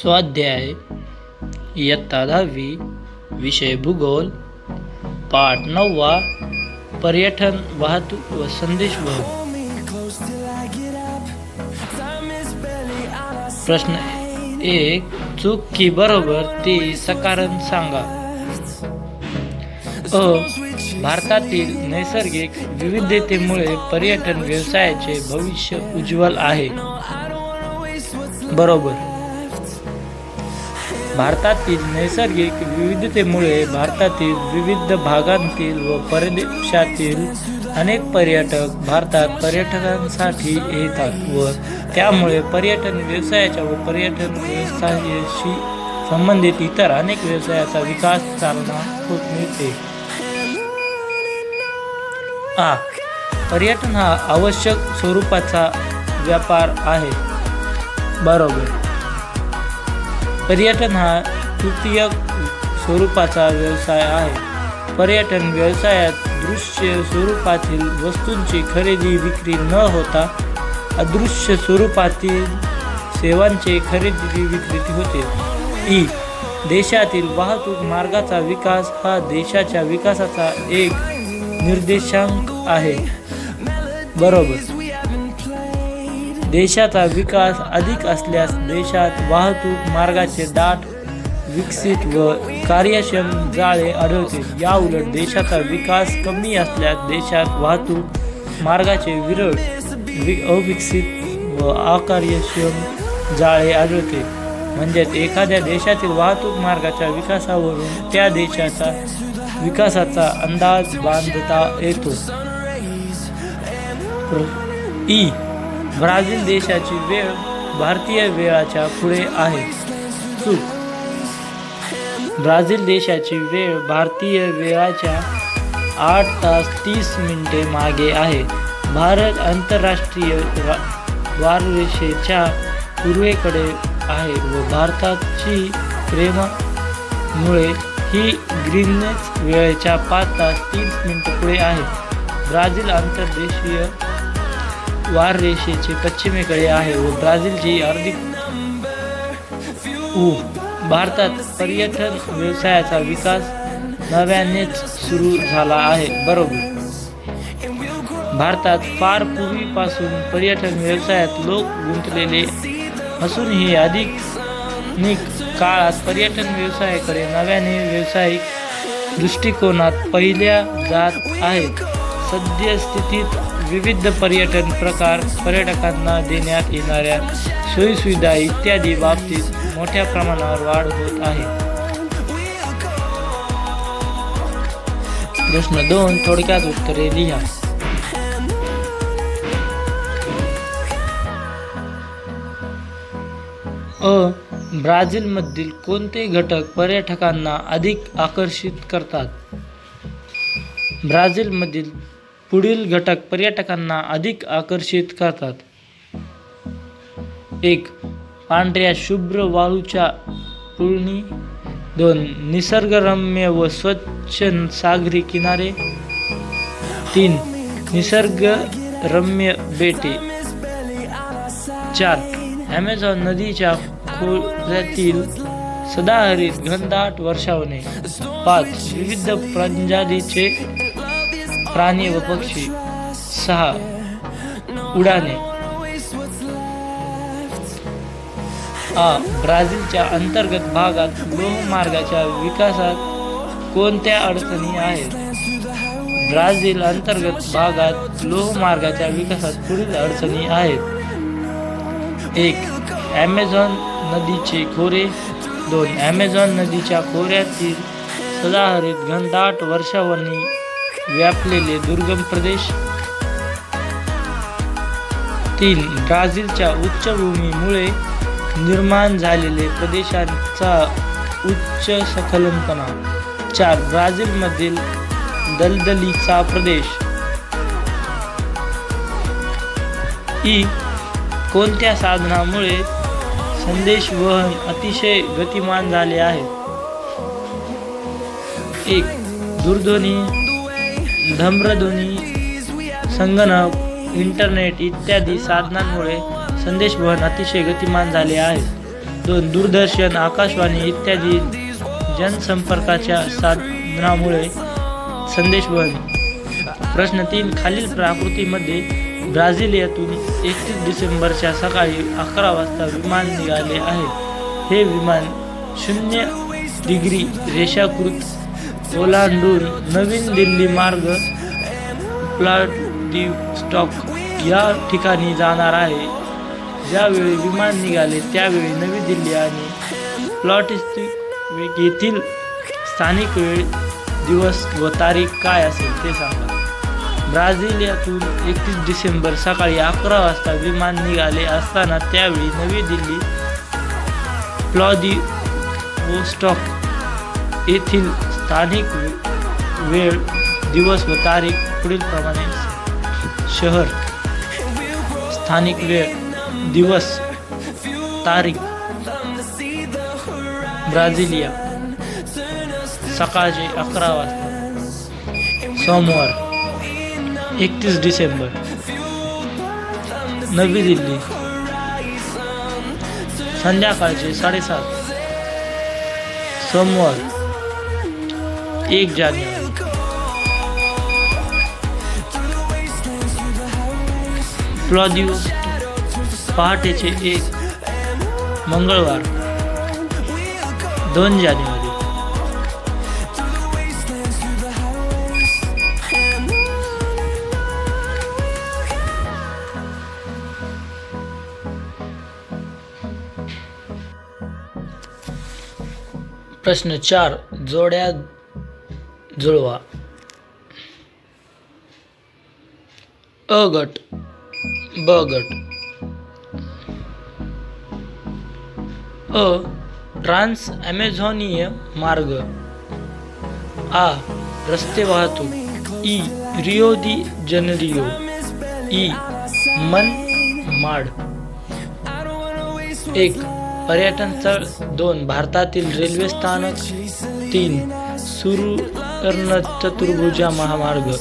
स्वाध्याय इयत्ता दहावी विषय भूगोल पाठ नववा पर्यटन वाहतूक व संदेश प्रश्न एक चूक की बरोबर ती सकारण सांगा. अ भारतातील नैसर्गिक विविधतेमुळे पर्यटन व्यवसायाचे भविष्य उज्ज्वल आहे. बरोबर. भारतातील नैसर्गिक विविधतेमुळे भारतातील विविध भागांतील व परदेशातील अनेक पर्यटक भारतात पर्यटकांसाठी येतात व त्यामुळे पर्यटन व्यवसायाच्या व पर्यटन व्यवसायाशी संबंधित इतर अनेक व्यवसायाचा विकास चालना होत मिळते. आ पर्यटन हा आवश्यक स्वरूपाचा व्यापार आहे. बरोबर. पर्यटन हा तृतीय स्वरूपाचा व्यवसाय आहे. पर्यटन व्यवसायात दृश्य स्वरूपातील वस्तूंची खरेदी विक्री न होता अदृश्य स्वरूपातील सेवांचे खरेदी विक्री होते. ई देशातील वाहतूक मार्गाचा विकास हा देशाच्या विकासाचा एक निर्देशांक आहे. बरोबर. देशाचा विकास अधिक असल्यास देशात वाहतूक मार्गाचे दाट विकसित व कार्यक्षम जाळे आढळते. या उलट देशाचा विकास कमी असल्यास देशात वाहतूक मार्गाचे विरळ वि अविकसित व अकार्यक्षम जाळे आढळते. म्हणजेच एखाद्या देशातील वाहतूक मार्गाच्या विकासावरून त्या देशाचा विकासाचा अंदाज बांधता येतो. ई. ब्राझील देशाची वेळ भारतीय वेळाच्या पुढे आहे. चूक. ब्राझील देशाची वेळ भारतीय वेळाच्या आठ तास तीस मिनिटे मागे आहे. भारत आंतरराष्ट्रीय वाररेषेच्या पूर्वेकडे आहे व भारताची प्रेमामुळे ही ग्रीनच वेळेच्या पाच तास तीस मिनिट पुढे आहे. ब्राझील आंतरदेशीय वार रेषेचे पश्चिमेकडे आहे व ब्राझीलची अर्धी ऊ भारतात पर्यटन व्यवसायाचा विकास नव्यानेच सुरू झाला आहे. बरोबर. भारतात फार पूर्वीपासून पर्यटन व्यवसायात लोक गुंतलेले असूनही अधिक काळात पर्यटन व्यवसायाकडे नव्याने व्यावसायिक दृष्टिकोनात पहिल्या जात आहेत. सद्यस्थितीत विविध पर्यटन प्रकार पर्यटकांना देण्यात येणाऱ्या सोयीसुविधा इत्यादी बाबतीत मोठ्या प्रमाणावर वाढ होत आहे. प्रश्न दोन थोडक्यात उत्तरे लिहा. अ. ब्राझीलमधील कोणते घटक पर्यटकांना अधिक आकर्षित करतात? ब्राझीलमधील पुढील घटक पर्यटकांना अधिक आकर्षित करतात. एक पांढऱ्या शुभ्र वाळूच्या पुळणी. दोन निसर्गरम्य व स्वच्छ सागरी किनारे. तीन निसर्गरम्य बेटे. चार ॲमेझॉन नदीच्या खोऱ्यातील सदाहरित घनदाट वर्षावने. पाच विविध प्रजातीचे प्राणी व पक्षी सहा उडाणे. आ ब्राझीलच्या अंतर्गत भागात लोहमार्गाच्या विकासात कोणत्या अडचणी आहेत? ब्राझील अंतर्गत भागात लोहमार्गाच्या विकासात पुढील अडचणी आहेत. एक ॲमेझॉन नदीचे खोरे. दोन ॲमेझॉन नदीच्या खोऱ्यातील सदाहरित घनदाट वर्षावनी व्यापलेले दुर्गम प्रदेश. तीन ब्राझीलच्या उच्चभूमीमुळे निर्माण झालेले प्रदेशांचा उच्च सखलनपणा चार ब्राझीलमधील दलदलीचा प्रदेश. ई कोणत्या साधनामुळे संदेशवहन अतिशय गतिमान झाले आहे? एक दूरध्वनी धम्रध्वनी संगणक इंटरनेट इत्यादी साधनांमुळे संदेशवहन अतिशय गतिमान झाले आहे. दोन दूरदर्शन आकाशवाणी इत्यादी जनसंपर्काच्या साधनामुळे संदेशवहन. प्रश्न तीन खालील प्राकृतीमध्ये ब्राझिलियातून एकतीस डिसेंबरच्या सकाळी अकरा वाजता विमान निघाले आहे. हे विमान शून्य डिग्री रेषाकृत ओलांडून नवीन दिल्ली मार्ग स्टॉक या ठिकाणी जाणार आहे. ज्यावेळी विमान निघाले त्यावेळी नवी दिल्ली आणि प्लॉटिस्टिक येथील स्थानिक वेळ दिवस व तारीख काय असेल ते सांगा. ब्राझिलियातून एकतीस डिसेंबर सकाळी अकरा वाजता विमान निघाले असताना त्यावेळी नवी दिल्ली प्लॉदी स्टॉक येथील स्थानिक वेळ दिवस व तारीख पुढीलप्रमाणे शहर स्थानिक वेळ दिवस तारीख ब्राझिलिया सकाळचे अकरा वाजता सोमवार एकतीस डिसेंबर नवी दिल्ली संध्याकाळचे साडेसात सोमवार एक जानेवारी दिवस पहाटेचे एक मंगळवार दोन जानेवारी। प्रश्न चार जोड्या जुळवा. अ गट. ब गट. अ ट्रान्स ॲमेझॉनिय मार्ग. आ रस्ते वाहतूक. ई रिओ दी जनरिओ. ई मन माड. एक पर्यटन स्थळ दोन भारतातील रेल्वे स्थानक. तीन सुरू सुवर्ण चतुर्भुजा महामार्ग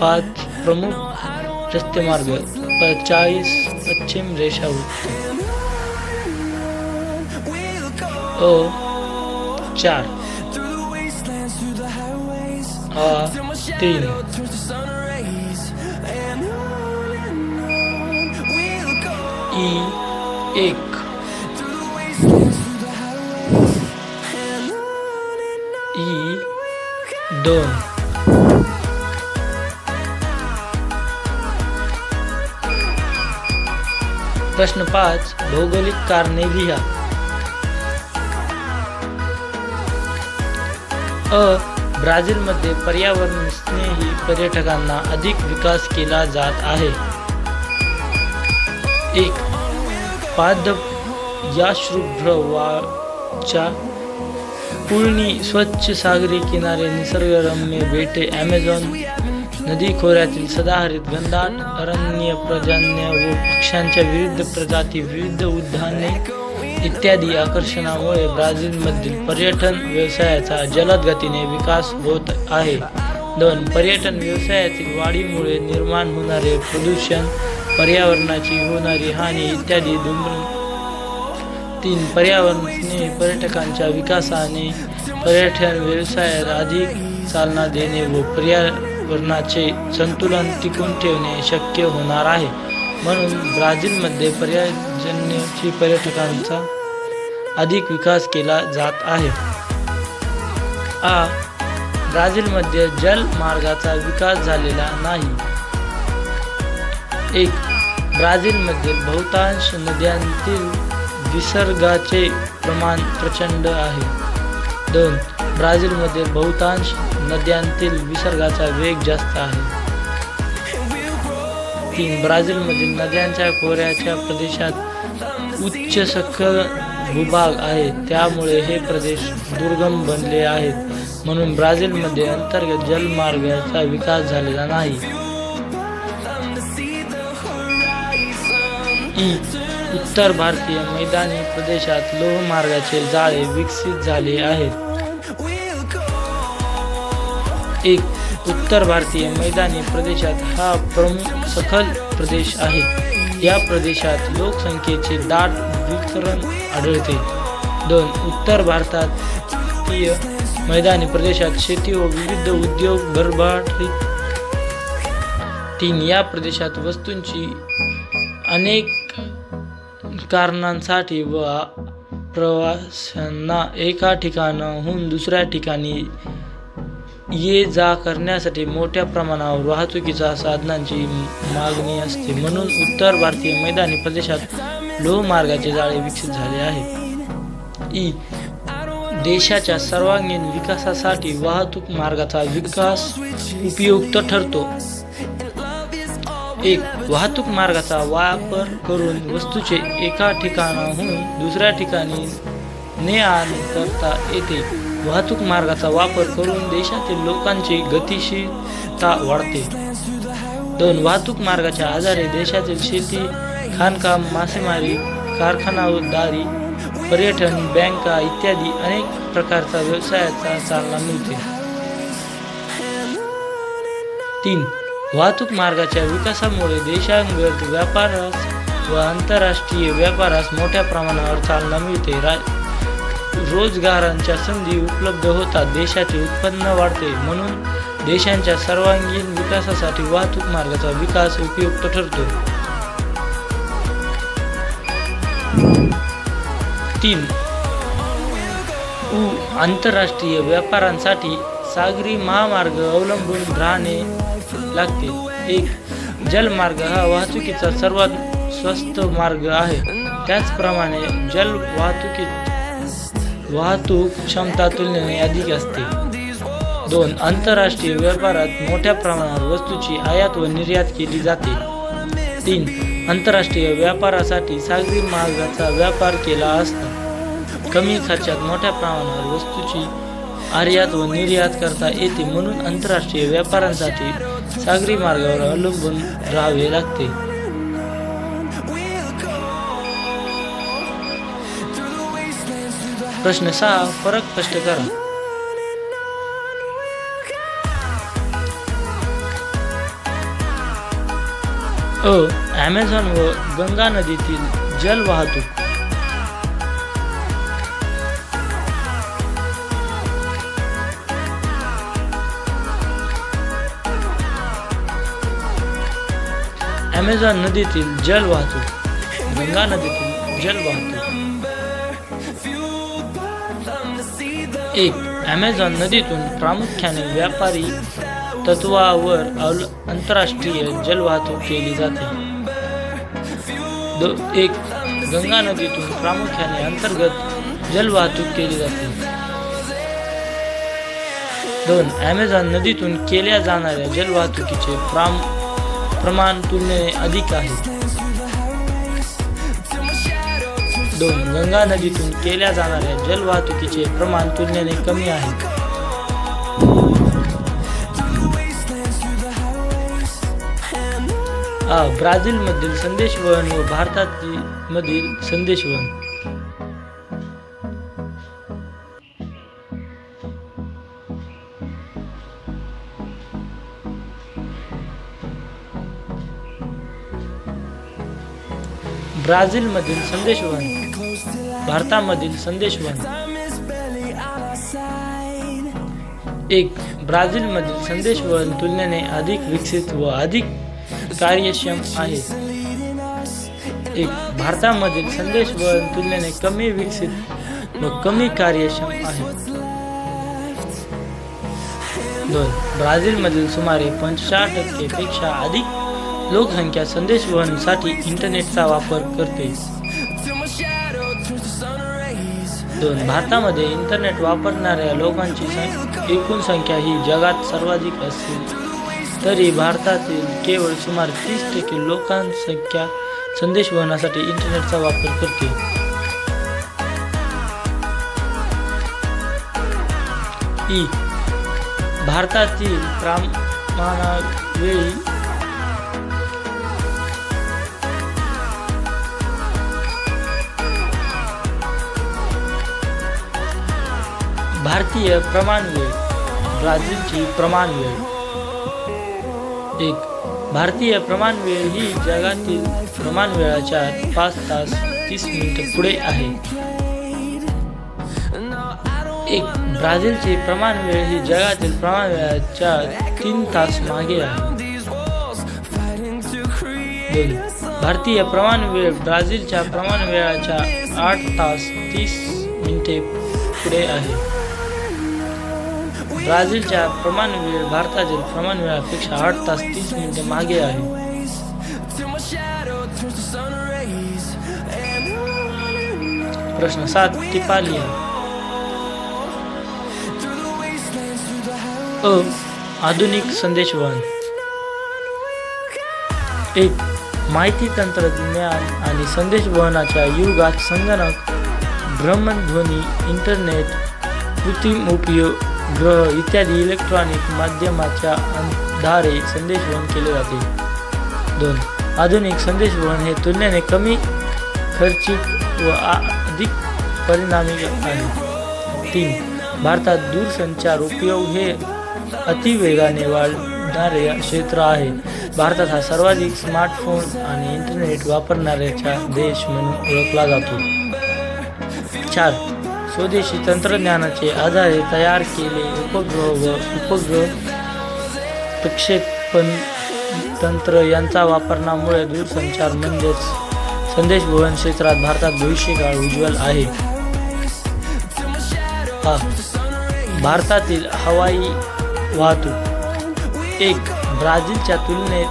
पाच प्रमुख रस्ते मार्ग चाळीस पश्चिम अ चार. तीन. ई एक. दोन. प्रश्न पाच भौगोलिक कारणे लिहा. अ ब्राझीलमध्ये पर्यावरण स्नेही पर्यटकांना अधिक विकास केला जात आहे. एक पाद या शुभ्रवाच्या पुळणी स्वच्छ सागरी किनारे निसर्गरम्य बेटे ॲमेझॉन नदी खोऱ्यातील सदाहरित घनदाट अरण्य प्रजन्य व पक्ष्यांच्या विविध प्रजाती विविध उद्याने इत्यादी आकर्षणामुळे ब्राझीलमधील पर्यटन व्यवसायाचा जलद गतीने विकास होत आहे दोन पर्यटन व्यवसायातील वाढीमुळे निर्माण होणारे प्रदूषण पर्यावरणाची होणारी हानी इत्यादी धूम्र तीन पर्यावरण स्नेही पर्यटकांच्या विकासाने पर्यटन व्यवसायात अधिक चालना देणे व पर्यावरणाचे संतुलन टिकून ठेवणे शक्य होणार आहे. म्हणून ब्राझीलमध्ये पर्यटनाची पर्यटकांचा अधिक विकास केला जात आहे. आ ब्राझीलमध्ये जलमार्गाचा विकास झालेला नाही. एक ब्राझीलमधील बहुतांश नद्यांतील विसर्गाचे प्रमाण प्रचंड आहे. दोन ब्राझीलमध्ये बहुतांश नद्यांतील विसर्गाचा वेग जास्त आहे. तीन ब्राझीलमधील नद्यांच्या खोऱ्याच्या प्रदेशात उच्च सखल भूभाग आहे. त्यामुळे हे प्रदेश दुर्गम बनले आहेत. म्हणून ब्राझीलमध्ये अंतर्गत जलमार्गाचा विकास झालेला नाही. उत्तर भारतीय मैदानी प्रदेशात लोहमार्गाचे जाळे विकसित झाले आहेत. एक उत्तर भारतीय मैदानी प्रदेशात हा प्रमुख सखल प्रदेश आहे. या प्रदेशात लोकसंख्येचे दाट वितरण आढळते. दोन उत्तर भारतातीय मैदानी प्रदेशात शेती व विविध उद्योग भरभराटीत तीन या प्रदेशात वस्तूंची अनेक कारणांसाठी व प्रवाशांना एका ठिकाणाहून दुसऱ्या ठिकाणी ये जा करण्यासाठी मोठ्या प्रमाणावर वाहतुकीच्या साधनांची मागणी असते. म्हणून उत्तर भारतीय मैदानी प्रदेशात लोहमार्गाचे जाळे विकसित झाले आहे ई देशाच्या सर्वांगीण विकासासाठी वाहतूक मार्गाचा विकास उपयुक्त ठरतो. एक वाहतूक मार्गाचा वापर करून वस्तूचे एका ठिकाणाहून दुसऱ्या ठिकाणी ने आण करता येते. वाहतूक मार्गाचा वापर करून देशातील लोकांची गतिशीलता वाढते. दोन वाहतूक मार्गाच्या आधारे देशातील शेती खाणकाम मासेमारी कारखानादारी पर्यटन बँका इत्यादी अनेक प्रकारचा व्यवसायाचा चालना मिळते. तीन वाहतूक मार्गाच्या विकासामुळे देशांगत व्यापारास व आंतरराष्ट्रीय व्यापारास मोठ्या प्रमाणावर चालना मिळते. रा रोजगारांच्या संधी उपलब्ध होतात. देशाचे उत्पन्न वाढते. म्हणून देशांच्या सर्वांगीण विकासासाठी वाहतूक मार्गाचा विकास उपयुक्त ठरतो. तीन. उ आंतरराष्ट्रीय व्यापारांसाठी सागरी महामार्ग अवलंबून राहणे लागते. एक जलमार्ग हा वाहतुकीचा सर्वात स्वस्त मार्ग आहे. त्याचप्रमाणे जल वाहतुकीत वाहतूक क्षमता तुलनेने अधिक असते. दोन आंतरराष्ट्रीय व्यापारात मोठ्या प्रमाणावर वस्तूची आयात व निर्यात केली जाते. तीन आंतरराष्ट्रीय व्यापारासाठी सागरी मार्गाचा व्यापार केला असता. कमी खर्चात मोठ्या प्रमाणावर वस्तूची आयात व निर्यात करता येते म्हणून आंतरराष्ट्रीय व्यापारांसाठी सागरी मार्गावर अवलंबून राहावे लागते. प्रश्न सहा फरक स्पष्ट करा. अ ॲमेझॉन व गंगा नदीतील जल वाहतूक ॲमेझॉन नदीतील जल वाहतूक गंगा नदीतील जल वाहतूक. एक ॲमेझॉन नदीतून प्रामुख्याने व्यापारी तत्वावर अवल आंतरराष्ट्रीय जलवाहतूक केली जाते. दो एक गंगा नदीतून प्रामुख्याने अंतर्गत जलवाहतूक केली जाते. दोन ॲमेझॉन नदीतून केल्या जाणाऱ्या जलवाहतुकीचे प्राम प्रमाण तुलनेने अधिक आहे. दोन गंगा नदीतून केल्या जाणाऱ्या जलवाहतुकीचे प्रमाण तुलनेने कमी आहे. आ, ब्राझीलमधील संदेशवहन व भारतातील मधील संदेशवहन. ब्राझीलमधील संदेशवन भारतामधील संदेशवन. एक ब्राझीलमधील संदेशवहन तुलनेने अधिक विकसित व अधिक कार्यक्षम आहे. एक भारतामधील संदेशवहन तुलनेने कमी विकसित व कमी कार्यक्षम आहे. दोन ब्राझीलमधील सुमारे पंचेचाळ टक्केपेक्षा अधिक लोकसंख्या संदेशवहनसाठी इंटरनेटचा वापर करते. दोन भारतामध्ये इंटरनेट वापरणाऱ्या लोकांची एकूण संख्या ही जगात सर्वाधिक असते. तरी भारतातील केवळ सुमारे तीस टक्के लोकांसंख्या संदेशवहनासाठी इंटरनेटचा वापर करते. ई. भारतातील प्रमाणावेळी भारतीय प्रमाण वेळ ब्राझीलची प्रमाण वेळ एक भारतीय प्रमाण वेळ ही जगातील प्रमाण वेळाच्या पाच तास तीस मिनिट पुढे आहे. एक ब्राझीलची प्रमाण वेळ ही जगातील प्रमाण वेळाच्या तीन तास मागे आहे. दोन भारतीय प्रमाण वेळ ब्राझीलच्या प्रमाण वेळाच्या आठ तास तीस मिनिटे पुढे आहे. ब्राझीलच्या प्रमाण वेळ भारतातील प्रमाण वेळापेक्षा आठ तास तीस मिनिटे मागे आहे. प्रश्न सात टिपालिया अ आधुनिक संदेशवहन एक माहिती तंत्रज्ञान आणि संदेशवहनाच्या युगात संगणक भ्रमणध्वनी इंटरनेट कृत्रिम उपयोग ग्रह इत्यादी इलेक्ट्रॉनिक माध्यमाच्या आधारे संदेशवहन केले जाते. दोन आधुनिक संदेशवहन हे तुलनेने कमी खर्चिक व अधिक परिणामी आहे. तीन भारतात दूरसंचार उपयोग हे अतिवेगाने वाढणारे क्षेत्र आहे. भारतात हा सर्वाधिक स्मार्टफोन आणि इंटरनेट वापरणाऱ्याचा देश म्हणून ओळखला जातो. चार स्वदेशी तंत्रज्ञानाचे आधारे तयार केले. उपग्रह व उपग्रह प्रक्षेपण तंत्र यांचा वापरण्यामुळे दूरसंचार म्हणजेच संदेशवहन क्षेत्रात भारतात भविष्यकाळ उज्ज्वल आहे. हा. भारतातील हवाई वाहतूक एक ब्राझीलच्या तुलनेत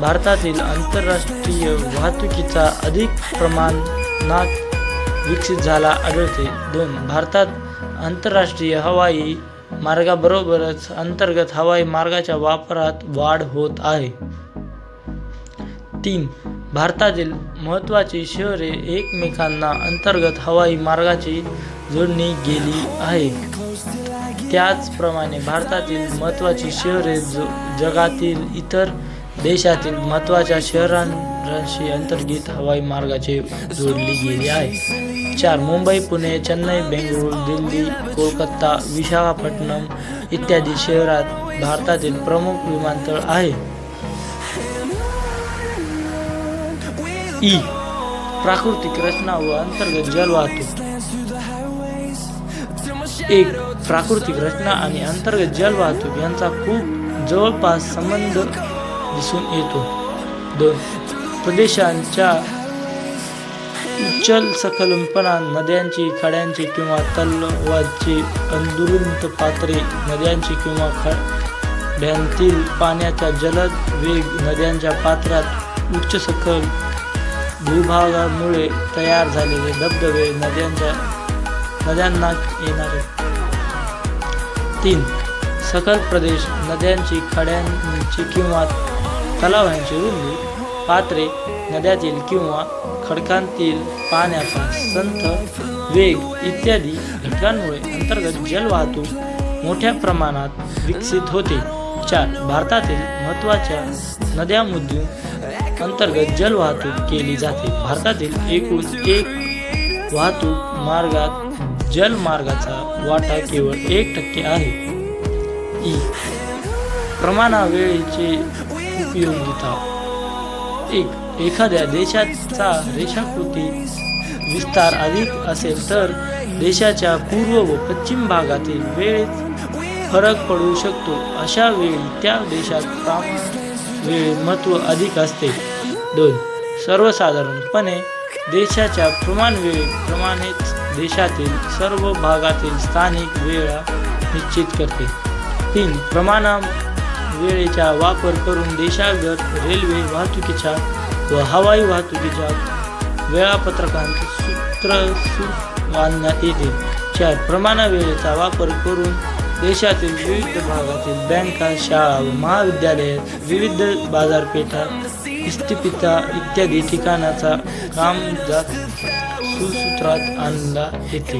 भारतातील आंतरराष्ट्रीय वाहतुकीचा अधिक प्रमाणात विकसित झाला आढळते. दोन भारतात आंतरराष्ट्रीय हवाई मार्गाबरोबरच अंतर्गत हवाई मार्गाच्या वापरात वाढ होत आहे. तीन भारतातील महत्त्वाची शहरे एकमेकांना अंतर्गत हवाई मार्गाची जोडणी गेली आहे त्याचप्रमाणे भारतातील महत्त्वाची शहरे ज जगातील इतर देशातील महत्त्वाच्या शहरांशी अंतर्गत हवाई मार्गाचे जोडली गेली आहे. चार मुंबई पुणे चेन्नई बेंगळुरू दिल्ली कोलकाता विशाखापट्टणम इत्यादी शहरात भारतातील प्रमुख विमानतळ आहे. ई प्राकृतिक रचना व अंतर्गत जलवाहतूक. एक प्राकृतिक रचना आणि अंतर्गत जलवाहतूक यांचा खूप जवळपास संबंध दिसून येतो. दोन प्रदेशांच्या उच्चल सखलपणा नद्यांची खड्यांची किंवा तलावाची अंदुरुंत पात्रे नद्यांची किंवा खड्यांतील पाण्याचा जलद वेग नद्यांच्या पात्रात उच्च सखल भूभागामुळे तयार झालेले धबधबे नद्यांच्या नद्यांना येणारे. तीन सखल प्रदेश नद्यांची खड्यांची किंवा तलावांची रुंदी पात्रे नद्यातील किंवा खडकांतील पाण्याचा संथ वेग इत्यादी घटकांमुळे अंतर्गत जलवाहतूक मोठ्या प्रमाणात विकसित होते. चार भारतातील महत्त्वाच्या नद्यांमधून अंतर्गत जलवाहतूक केली जाते. भारतातील एकूण एक वाहतूक मार्गात जलमार्गाचा वाटा केवळ एक टक्के आहे. ई प्रमाणावेळेचे उपयोगिता. एक एखाद्या देशाचा रेषाकृती विस्तार अधिक असेल तर देशाच्या पूर्व व पश्चिम भागातील वेळेत फरक पडू शकतो. अशा वेळी त्या देशात प्रमाण वेळ महत्त्व अधिक असते. दोन सर्वसाधारणपणे देशाच्या प्रमाण वेळेप्रमाणेच देशातील सर्व भागातील स्थानिक वेळा निश्चित करते. तीन प्रमाणा वेळेचा वापर करून देशागत रेल्वे वाहतुकीच्या व हवाई वाहतुकीच्या वेळापत्रकांचे सूत्र बांधण्यात येते. चार प्रमाणा वेळेचा वापर करून देशातील विविध भागातील बँका शाळा व महाविद्यालय विविध बाजारपेठा इस्तिपिता इत्यादी ठिकाणाचा कामकाज सुसूत्रात आणला येते.